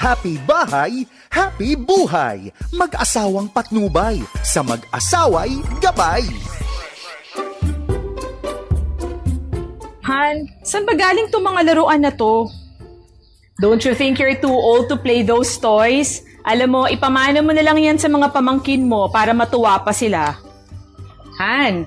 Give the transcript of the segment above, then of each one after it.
Happy bahay, happy buhay. Mag-asawang patnubay, sa mag-asaway gabay. Han, saan ba galing tong mga laruan na to? Don't you think you're too old to play those toys? Alam mo, ipamana mo na lang yan sa mga pamangkin mo para matuwa pa sila. Han,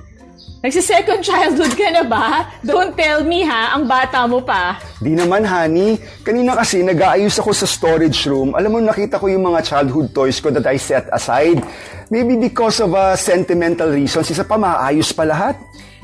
nagsi-second childhood ka na ba? Don't tell me ha, ang bata mo pa. Di naman, honey. Kanina kasi nag-aayos ako sa storage room. Alam mo, nakita ko yung mga childhood toys ko that I set aside. Maybe because of a sentimental reasons, isa pa maayos pa lahat.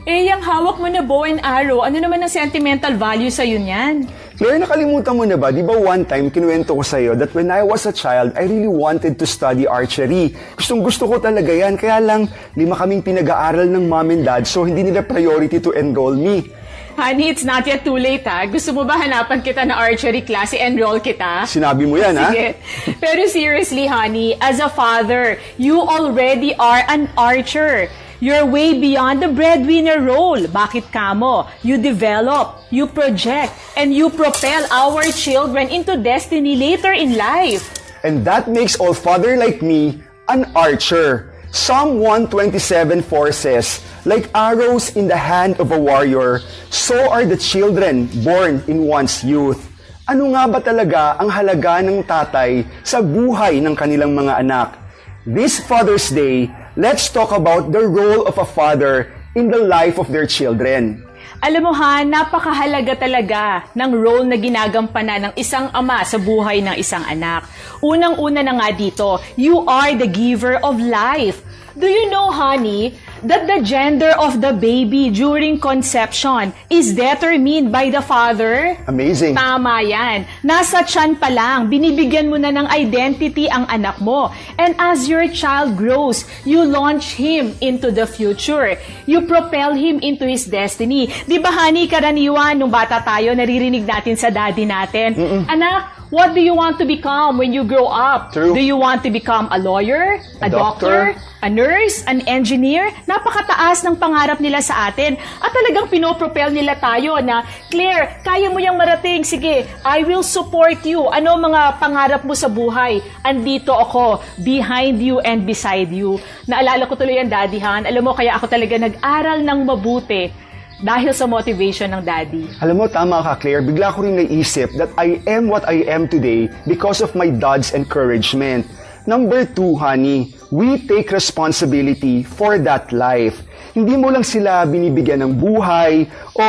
Eh, yung hawak mo na bow and arrow, ano naman ang sentimental value sa'yo niyan? Claire, nakalimutan mo na ba? Di ba one time kinuwento ko sa'yo that when I was a child, I really wanted to study archery. Gustong gusto ko talaga yan. Kaya lang, lima kaming pinag-aaral ng mom and dad so hindi nila priority to enroll me. Honey, it's not yet too late ha. Gusto mo ba hanapan kita na archery class, enroll kita? Sinabi mo yan, ha? Sige. Pero seriously, honey, as a father, you already are an archer. You're way beyond the breadwinner role. Bakit kamo? You develop, you project, and you propel our children into destiny later in life. And that makes all father like me an archer. Psalm 127 4 says, Like arrows in the hand of a warrior, so are the children born in one's youth. Ano nga ba talaga ang halaga ng tatay sa buhay ng kanilang mga anak? This Father's Day, let's talk about the role of a father in the life of their children. Alam mo ha, napakahalaga talaga ng role na ginagampanan ng isang ama sa buhay ng isang anak. Unang-una na nga dito, you are the giver of life. Do you know, honey, that the gender of the baby during conception is determined by the father? Amazing. Tama yan. Nasa tiyan pa lang, binibigyan mo na ng identity ang anak mo. And as your child grows, you launch him into the future. You propel him into his destiny. Di ba, honey, karaniwan, nung bata tayo, naririnig natin sa daddy natin, Anak, what do you want to become when you grow up? True. Do you want to become a lawyer? A, A doctor? doctor? a nurse, an engineer, napakataas ng pangarap nila sa atin. At talagang pinopropel nila tayo na, Claire, kaya mo yung marating. Sige, I will support you. Ano mga pangarap mo sa buhay? Andito ako, behind you and beside you. Naalala ko tuloy yan, Daddy Han. Alam mo, kaya ako talaga nag-aral ng mabuti dahil sa motivation ng Daddy. Alam mo, tama ka, Claire. Bigla ko rin naisip that I am what I am today because of my dad's encouragement. Number two, honey, we take responsibility for that life. Hindi mo lang sila binibigyan ng buhay o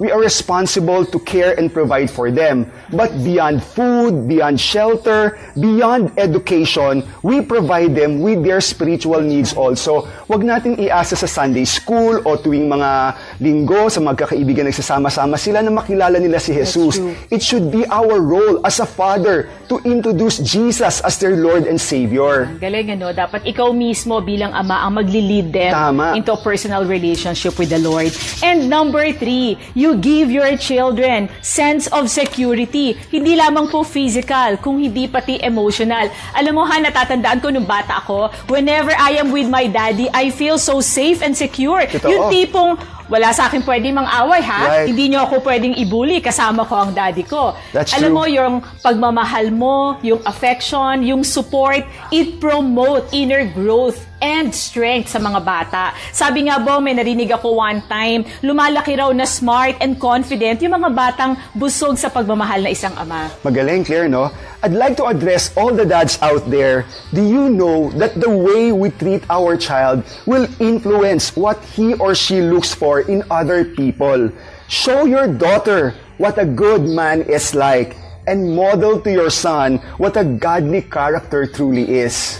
we are responsible to care and provide for them. But beyond food, beyond shelter, beyond education, we provide them with their spiritual needs also. Huwag natin iasa sa Sunday school o tuwing mga linggo sa magkakaibigan nagsasama-sama sila na makilala nila si Jesus. It should be our role as a father to introduce Jesus as their Lord and Savior. Galing ano, dapat ikaw mismo bilang ama ang magli-lead them Tama. into a personal relationship with the Lord. And number three, you give your children sense of security. Hindi lamang po physical, kung hindi pati emotional. Alam mo ha, natatandaan ko nung bata ako, whenever I am with my daddy, I feel so safe and secure. Totoo. Yung tipong, wala sa akin pwedeng mang-away ha. Right. Hindi niyo ako pwedeng ibuli kasama ko ang daddy ko. That's Alam true. mo, yung pagmamahal mo, yung affection, yung support, it promote inner growth and strength sa mga bata. Sabi nga bo, may narinig ako one time, lumalaki raw na smart and confident yung mga batang busog sa pagmamahal na isang ama. Magaling, Claire, no? I'd like to address all the dads out there. Do you know that the way we treat our child will influence what he or she looks for in other people? Show your daughter what a good man is like and model to your son what a godly character truly is.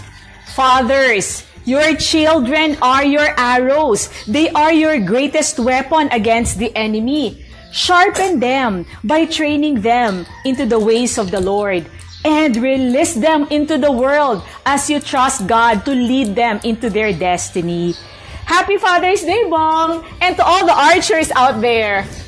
Fathers, your children are your arrows. They are your greatest weapon against the enemy. Sharpen them by training them into the ways of the Lord and release them into the world as you trust God to lead them into their destiny. Happy Father's Day, Bong! And to all the archers out there,